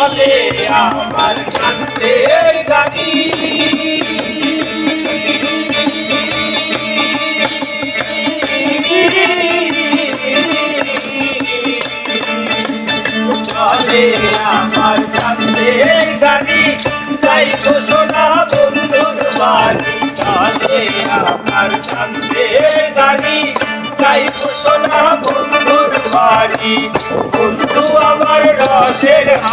চলে আমার কান্দের গাড়ি। চলে আমার কান্দের গাড়ি যাই তো সোনা বন্ধুর বাড়ি। চলে আমার কান্দের গাড়ি বন্ধুর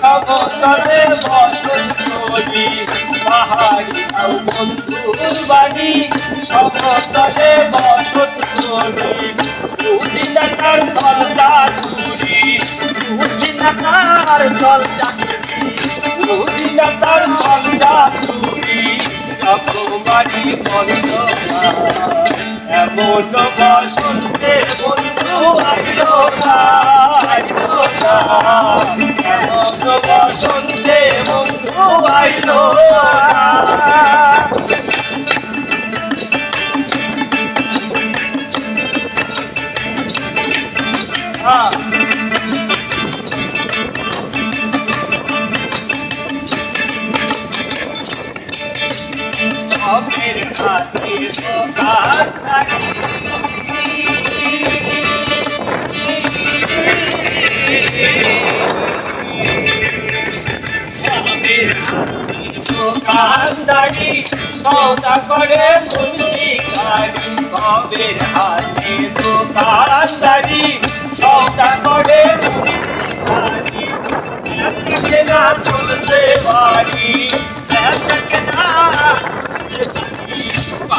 সমতলে বসন করি পাহাড়ি নাও বন্ধুর বাড়ি সমতলে বসন করি দুদিন চুরি দুদিন টাকার সলদা দুদিন টাকার সলদা বন্ধ এমন বসন্তে দোকানদারি সৌদা করে মুন্সি গাড়ি অমের হাতে দোকানদারি সৌদা করে মুন্সি গাড়ি চলছে বাড়ি না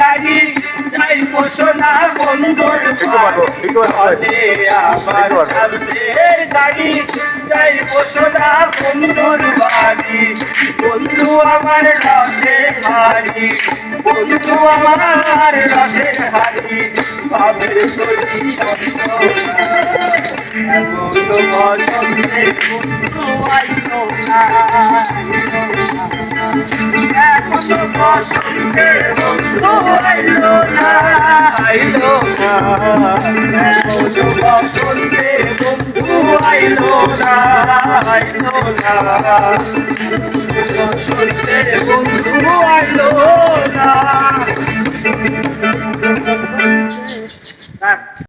গাড়ি যাই পোষণা বন্ধুর। চলে আমার সাথে গাড়ি যাই পোষণা বন্ধুর বাড়ি বন্ধু আমার রসে হারি বন্ধু আমার রসে হারি বন্ধু বন্ধু আইলো না আইলো না। বসন্তে বন্ধু আইলো না আইলো না বসন্তে বন্ধু আইলো না